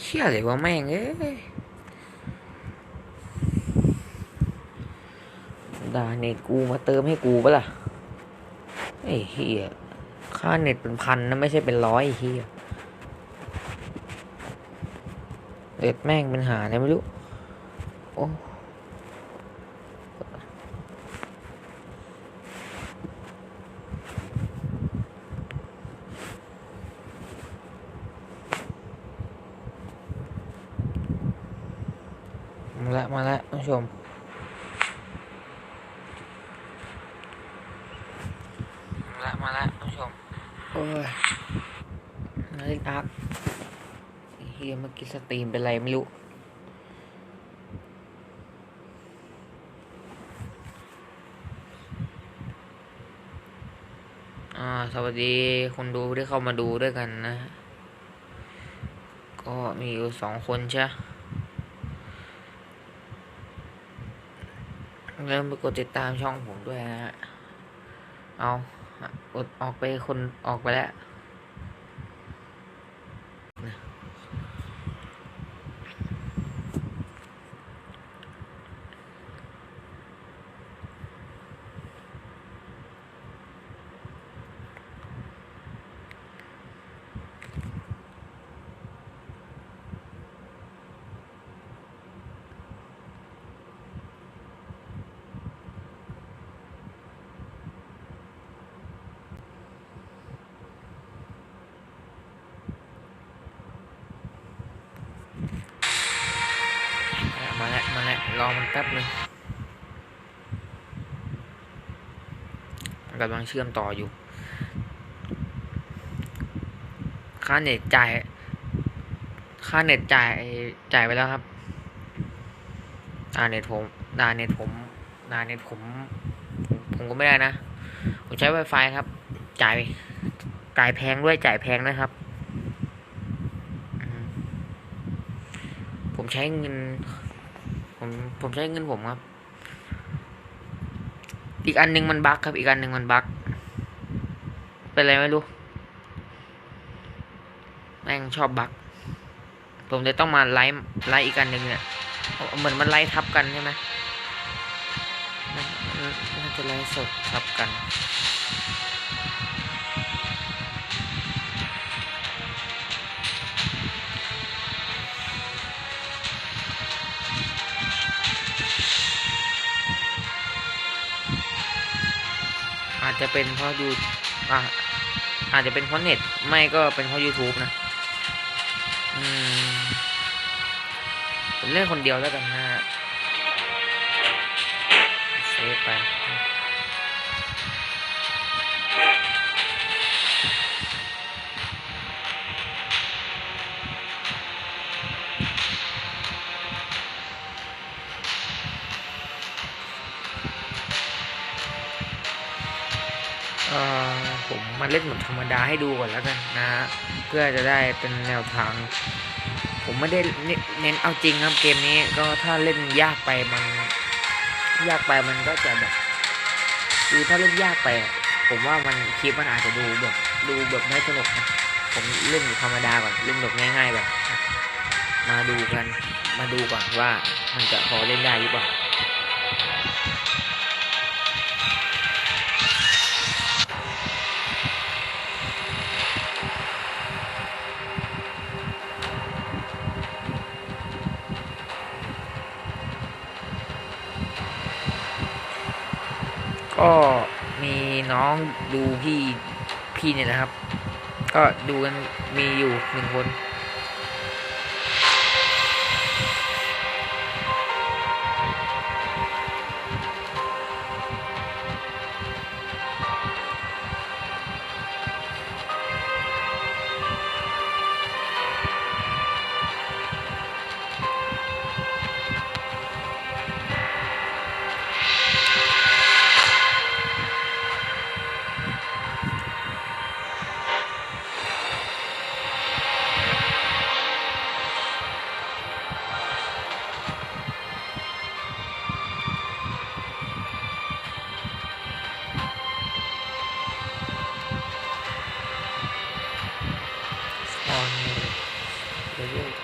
เชี่ยเลยว่าแม่งเอ้ยด่าเน็ตกูมาเติมให้กูปะล่ะไอ้เฮียค่าเน็ตเป็นพันนะไม่ใช่เป็นร้อยเฮียเด็ดแม่งเป็นหาเนี่ยไม่รู้ โอ้ ล้วมาแล้วท่านผู้ชม มาแล้วมาแล้วท่านผู้ชม โอ้ยนาฬิกาไอ้เฮียเมื่อกี้สตรีมเป็นไรไม่รู้อ่าสวัสดีคนดูที่เข้ามาดูด้วยกันนะ ก็มีอยู่สองคนใช่ เริ่มไปกดติดตามช่องผมด้วยนะฮะ เอาอดออกไปคนออกไปแล้วนะมาแล้วมาแล้ว รอมันแป๊บนึงกำลังเชื่อมต่ออยู่ ค่าเน็ตจ่าย ค่าเน็ตจ่ายจ่ายไปแล้วครับอ่าเน็ตผมดาเน็ตผมดาเน็ตผม ผมก็ไม่ได้นะ ผมใช้ Wi-Fi ครับ จ่าย จ่ายแพงด้วยจ่ายแพงนะครับ ผมใช้เงิน ผมผมใช้เงินผมครับ อีกอันหนึงมันบั๊กครับ อีกอันหนึงมันบั๊กเป็นอะไรไม่รู้แม่งชอบบั๊กผมเลยต้องมาไลฟ์ไลฟ์อีกอันหนึ่งเนี่ยเหมือนมันไลฟ์ทับกันใช่ไหมนมันมันจะไลฟ์สดทับกัน จะเป็นเพราะยูอะอาจจะเป็นเพราะเน็ตไม่ก็เป็นเพราะ YouTube นะ อืมผมเล่นคนเดียวแล้วกันนะเซฟไป เล่นแบบธรรมดาให้ดูก่อนแล้วกันนะฮะเพื่อจะได้เป็นแนวทาง ผมไม่ได้เน้นเอาจริงครับเกมนี้ก็ถ้าเล่นยากไปมัน ยากไปมันก็จะแบบคือถ้าเล่นยากไป ผมว่ามันคลิปมันอาจจะดูแบบดูแบบไม่สนุกนะผมเล่นธรรมดาก่อนเล่นแบบง่าย ๆ แบบ มาดูกันมาดูก่อนว่ามันจะพอเล่นได้หรือเปล่า ก็มีน้องดูพี่พี่เนี่ยนะครับ ก็ดูกันมีอยู่หนึ่งคน on the road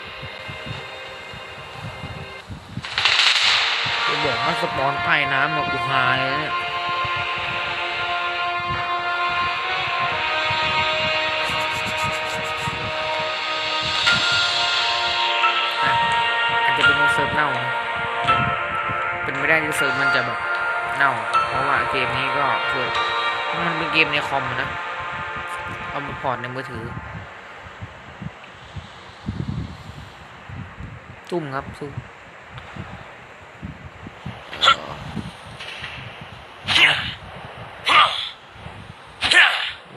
จะบอกว่าสปอนใต้น้ำแบบกูหายเนี่ยอาจจะเป็นเซิร์ฟเน่า เป็นไม่ได้ที่เซิร์ฟมันจะแบบเน่า เพราะว่าเกมนี้ก็คือมันเป็นเกมในคอมนะเอามาพอร์ตในมือถือ ซุ่มครับซุ่ม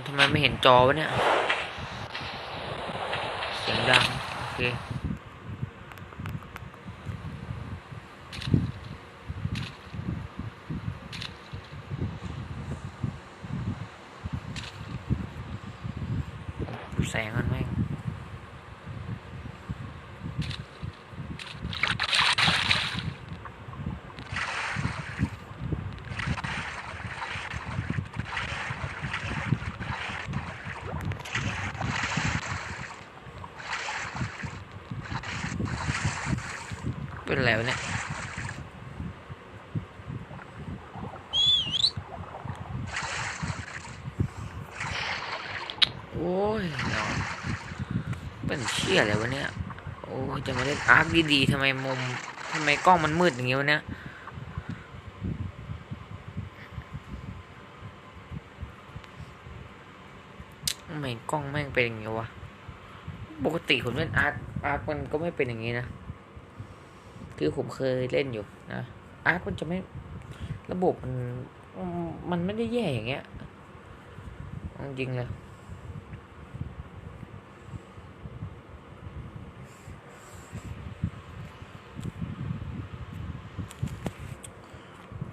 ทำไมไม่เห็นจอวะเนี่ย เสียงดัง โอเคแสงมันแม่ง เป็นอะไรวเนี่ยโอ้ยเนาะเป็นเชี่ยอะไรวะเนี่ยโอ้จะมาเล่นอาร์คดีๆทำไมมุมทำไมกล้องมันมืดอย่างเงี้ยวะเนี่ยทำไมกล้องแม่งเป็นอย่างงี้วะปกติผมเล่นอาร์คอาร์คมันก็ไม่เป็นอย่างงี้นะ คือผมเคยเล่นอยู่นะอาร์คมันจะไม่ระบบมันมันไม่ได้แย่อย่างเงี้ยจริงเลย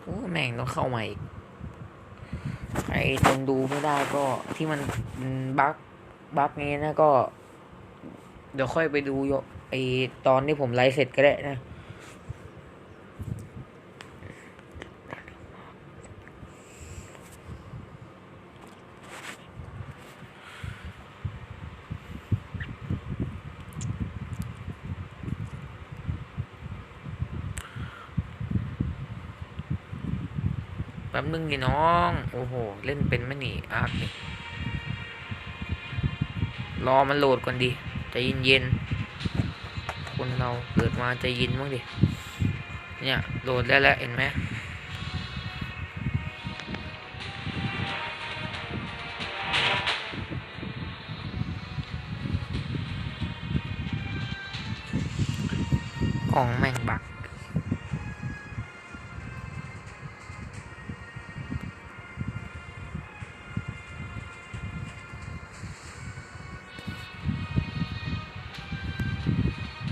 โอ้แม่งต้องเข้ามาอีกใครจนดูไม่ได้ก็ที่มันบั๊กบั๊กนี้นะก็ เดี๋ยวค่อยไปดูโยไอตอนที่ผมไลฟ์เสร็จก็ได้นะ ป๊บนึงดิน้อง โอ้โห เล่นเป็นไหมนี่อาร์คนี่รอมันโหลดก่อนดิใจเย็นๆคนเราเกิดมาใจเย็นบ้างดิ เนี่ยโหลดแล้วแหละเห็นไหมกล่องแม่งบัก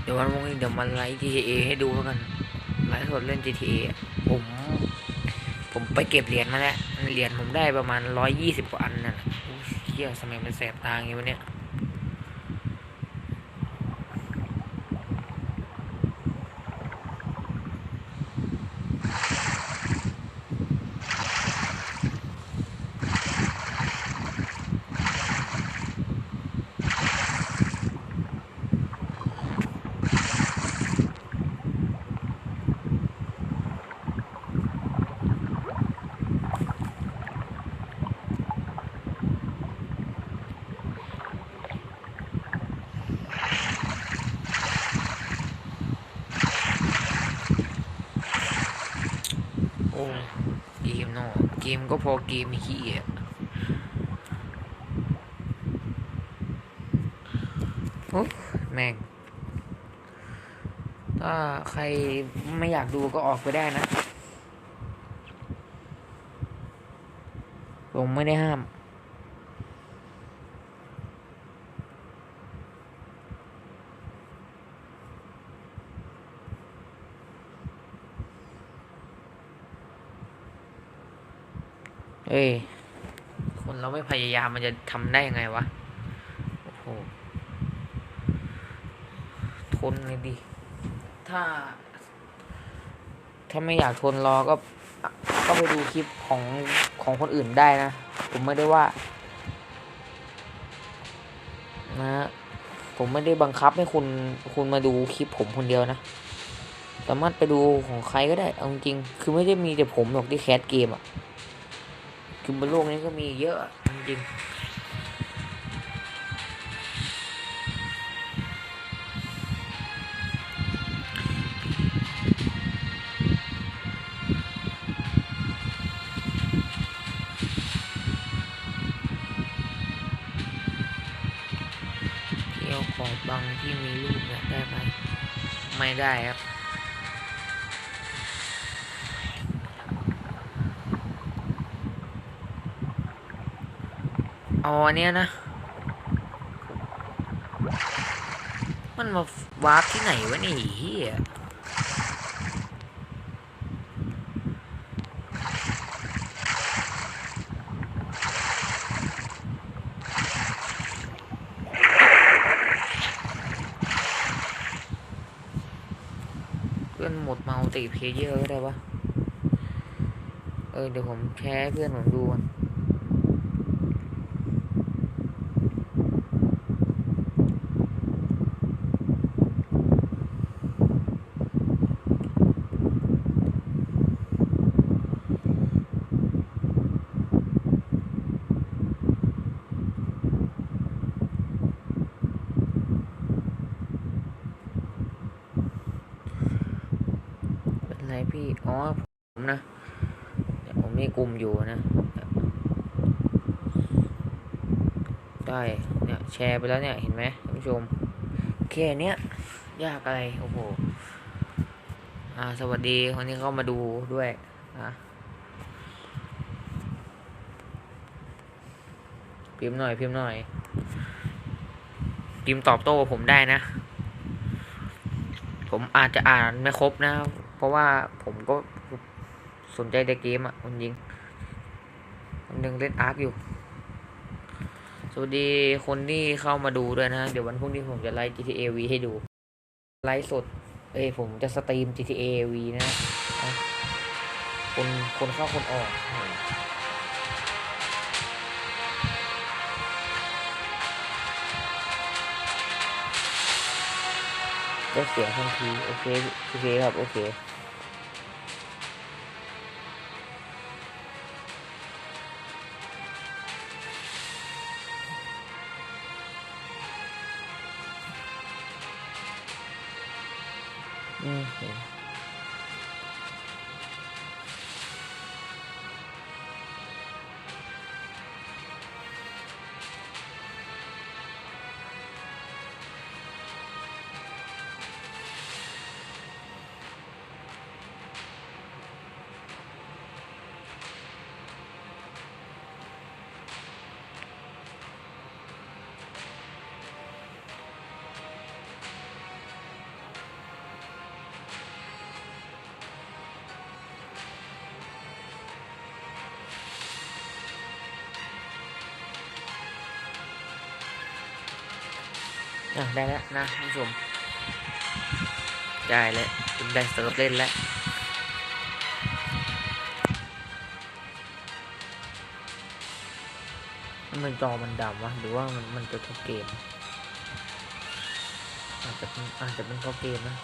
ดี๋ยววันพรุ่งนี้เดี๋ยวมันไลฟ์ GTA ให้ดูแล้วกันไลฟ์สดเล่น GTA ผมผมไปเก็บเหรียญมาแล้วเหรียญผมได้ประมาณร้อยยี่สิบกว่าอันน่ะอุ๊ยเที่ยสมัยมันแสบตาอย่างงี้วะเนี่ย โอ้เกมเนาะเกมก็พอเกมเฮียโอ้แม่ง ถ้าใครไม่อยากดูก็ออกไปได้นะ ผมไม่ได้ห้าม เอ้ย คนเราไม่พยายามมันจะทำได้ยังไงวะ โอ้โห ทนเลยดิ ถ้า ถ้าไม่อยากทนรอก็ ก็ไปดูคลิปของของคนอื่นได้นะ ผมไม่ได้ว่า นะผมไม่ได้บังคับให้คุณคุณมาดูคลิปผมคนเดียวนะแสามารถไปดูของใครก็ได้ เอาจริงๆคือไม่ได้มีแต่ผมหรอกที่แคสเกมอะ คือบนโลกนี้ก็มีเยอะจริงเที่ยวขอบบางที่มีรูปเนี่ยได้ไหมไม่ได้ครับ อาอันเนี้ยนะ มันมาวาร์ปที่ไหนวะนี่เฮียเพื่อนหมดเมาติเพเยอร์ก็ได้ปะเออ เดี๋ยวผมแชร์เพื่อนผมดูก่อนไรพี่ อ๋อ ผมนะผมมีกลุ่มอยู่นะได้เนี่ยแชร์ไปแล้วเนี่ยเห็นไหมท่านผู้ชมแค่เนี้ยยากอะไรโอ้โหอ่าสวัสดีคนที่เข้ามาดูด้วยนะพิมพ์หน่อยพิมพ์หน่อยพิมพ์ตอบโต้ผมได้นะ ผมอาจจะอ่านไม่ครบนะ เพราะว่าผมก็สนใจแต่เกมอะจริงคนยังเล่นอาร์คอยู่ สวัสดีคนที่เข้ามาดูด้วยนะ เดี๋ยววันพรุ่งนี้ผมจะไลฟ์ GTA V ให้ดู ไลฟ์สด เอ้ยผมจะสตรีม GTA V นะ คนคนเข้าคนออก ก็เสียงทันทีโอเคโอเคครับโอเคอืม ได้แล้วนะท่านผู้ชม ได้แล้วได้เซิร์ฟเล่นแล้วทำไมันจอมันดำวะหรือว่ามันมันจะทุกเกมอาจจะเป็นอาจจะเป็นเพราะเกมนะ